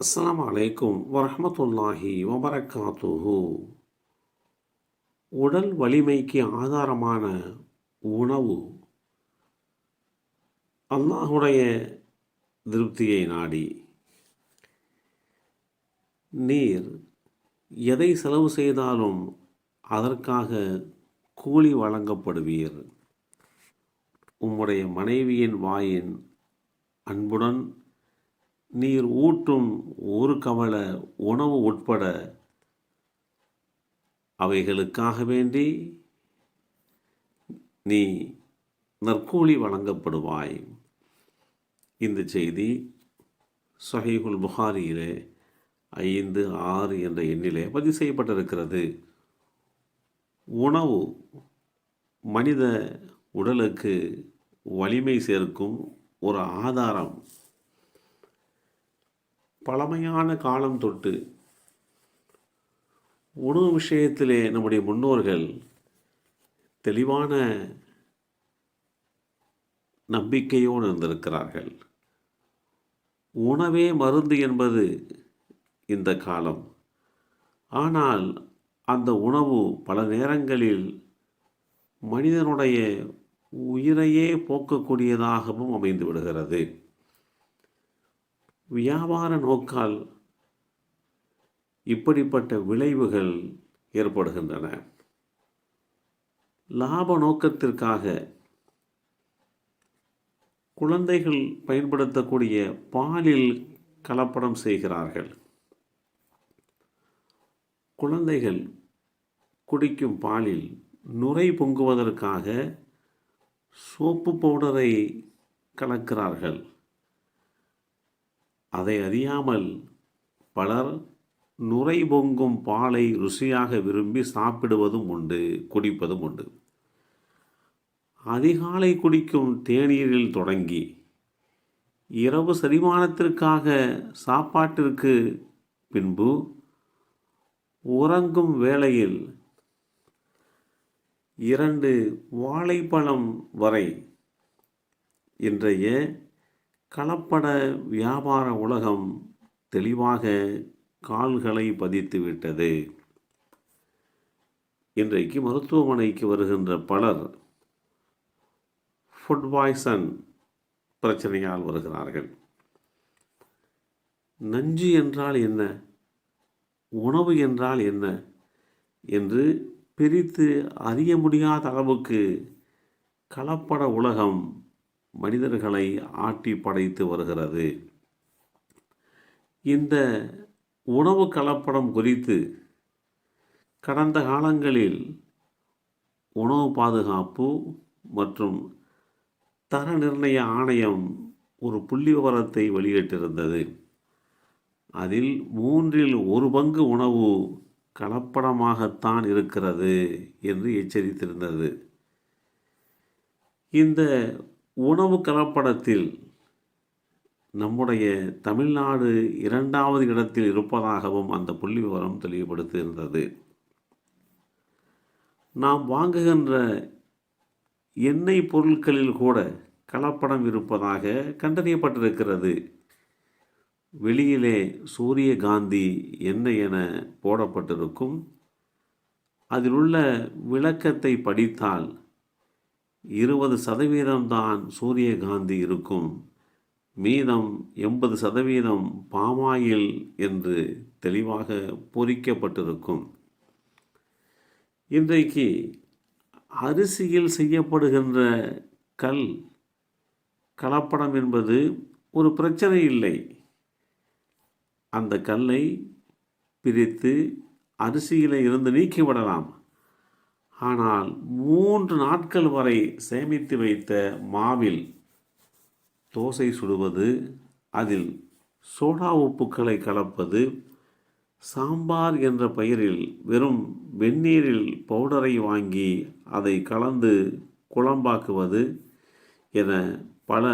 அஸ்லாம் அலைக்கும் வரமத்துல்லாஹி வபரகாத்துஹு உடல் வலிமைக்கு ஆதாரமான உணவு அல்லாஹுடைய திருப்தியை நாடி. நீர் எதை செலவு செய்தாலும் அதற்காக கூலி வழங்கப்படுவீர். உம்முடைய மனைவியின் வாயின் அன்புடன் நீர் ஊட்டும் ஒரு கவல உணவு உட்பட அவைகளுக்காக வேண்டி நீ நற்கூலி வழங்கப்படுவாய். இந்த செய்தி சஹீகுல் புகாரியிலே ஐந்து ஆறு என்ற எண்ணிலே பதிவு செய்யப்பட்டிருக்கிறது. உணவு மனித உடலுக்கு வலிமை சேர்க்கும் ஒரு ஆதாரம் பழமையான காலம் தொட்டு உணவு விஷயத்திலே நம்முடைய முன்னோர்கள் தெளிவான நம்பிக்கையோடு இருந்திருக்கிறார்கள். உணவே மருந்து என்பது இந்த காலம். ஆனால் அந்த உணவு பல நேரங்களில் மனிதனுடைய உயிரையே போக்கக்கூடியதாகவும் அமைந்து விடுகிறது. வியாபார நோக்கால் இப்படிப்பட்ட விளைவுகள் ஏற்படுகின்றன. லாப நோக்கத்திற்காக குழந்தைகள் பயன்படுத்தக்கூடிய பாலில் கலப்படம் செய்கிறார்கள். குழந்தைகள் குடிக்கும் பாலில் நுரை பொங்குவதற்காக சோப்பு பவுடரை கலக்கிறார்கள். அதை அறியாமல் பலர் நுரை பொங்கும் பாலை ருசியாக விரும்பி சாப்பிடுவதும் உண்டு குடிப்பதும் உண்டு. அதிகாலை குடிக்கும் தேநீரில் தொடங்கி இரவு செரிமானத்திற்காக சாப்பாட்டிற்கு பின்பு உறங்கும் வேளையில் இரண்டு வாழைப்பழம் வரை இன்றைய கலப்பட வியாபார உலகம் தெளிவாக கால்களை பதித்து விட்டது. இன்றைக்கு மருத்துவமனைக்கு வருகின்ற பலர் ஃபுட் பாய்சன் பிரச்சனையால் வருகிறார்கள். நஞ்சு என்றால் என்ன? உணவு என்றால் என்ன? என்று பிரித்து அறிய முடியாத அளவுக்கு கலப்பட உலகம் மனிதர்களை ஆட்டி படைத்து வருகிறது. இந்த உணவு கலப்படம் குறித்து கடந்த காலங்களில் உணவு பாதுகாப்பு மற்றும் தர நிர்ணய ஆணையம் ஒரு புள்ளி விவரத்தை வெளியிட்டிருந்தது. அதில் மூன்றில் ஒரு பங்கு உணவு கலப்படமாகத்தான் இருக்கிறது என்று எச்சரித்திருந்தது. இந்த உணவு கலப்படத்தில் நம்முடைய தமிழ்நாடு இரண்டாவது இடத்தில் இருப்பதாகவும் அந்த புள்ளி விவரம் தெளிவுபடுத்தியிருந்தது. நாம் வாங்குகின்ற எண்ணெய் பொருட்களில் கூட கலப்படம் இருப்பதாக கண்டறியப்பட்டிருக்கிறது. வெளியிலே சூரியகாந்தி எண்ணெய் என போடப்பட்டிருக்கும். அதில் உள்ள விளக்கத்தை படித்தால் இருபது சதவீதம்தான் சூரியகாந்தி இருக்கும். மீதம் எண்பது சதவீதம் பாமாயில் என்று தெளிவாக பொறிக்கப்பட்டிருக்கும். இன்றைக்கு அரிசியில் செய்யப்படுகின்ற கல் கலப்படம் என்பது ஒரு பிரச்சனை இல்லை. அந்த கல்லை பிரித்து அரிசியில் இருந்து நீக்கிவிடலாம். ஆனால் மூன்று நாட்கள் வரை சேமித்து வைத்த மாவில் தோசை சுடுவது அதில் சோடா உப்புக்களை கலப்பது சாம்பார் என்ற பெயரில் வெறும் வெந்நீரில் பவுடரை வாங்கி அதை கலந்து குழம்பாக்குவது என பல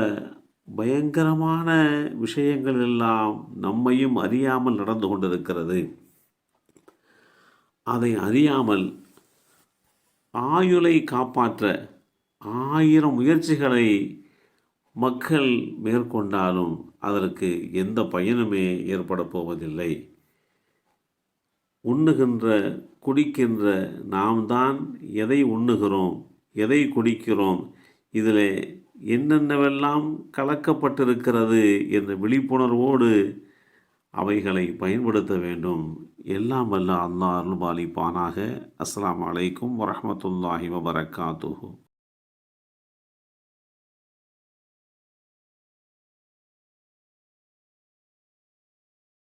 பயங்கரமான விஷயங்கள் எல்லாம் நம்மையும் அறியாமல் நடந்து கொண்டிருக்கிறது. அதை அறியாமல் ஆயுளை காப்பாற்ற ஆயிரம் முயற்சிகளை மக்கள் மேற்கொண்டாலும் அதற்கு எந்த பயனுமே ஏற்பட போவதில்லை. உண்ணுகின்ற குடிக்கின்ற நாம் தான் எதை உண்ணுகிறோம் எதை குடிக்கிறோம் இதில் என்னென்னவெல்லாம் கலக்கப்பட்டிருக்கிறது என்ற விழிப்புணர்வோடு அவைகளை பயன்படுத்த வேண்டும். எல்லாம் வல்ல அல்லாஹ் அருள்பாலிப்பானாக. அஸ்லாம் அலைக்கும் வரமத்துல்லாஹி வபரகாத்துஹு.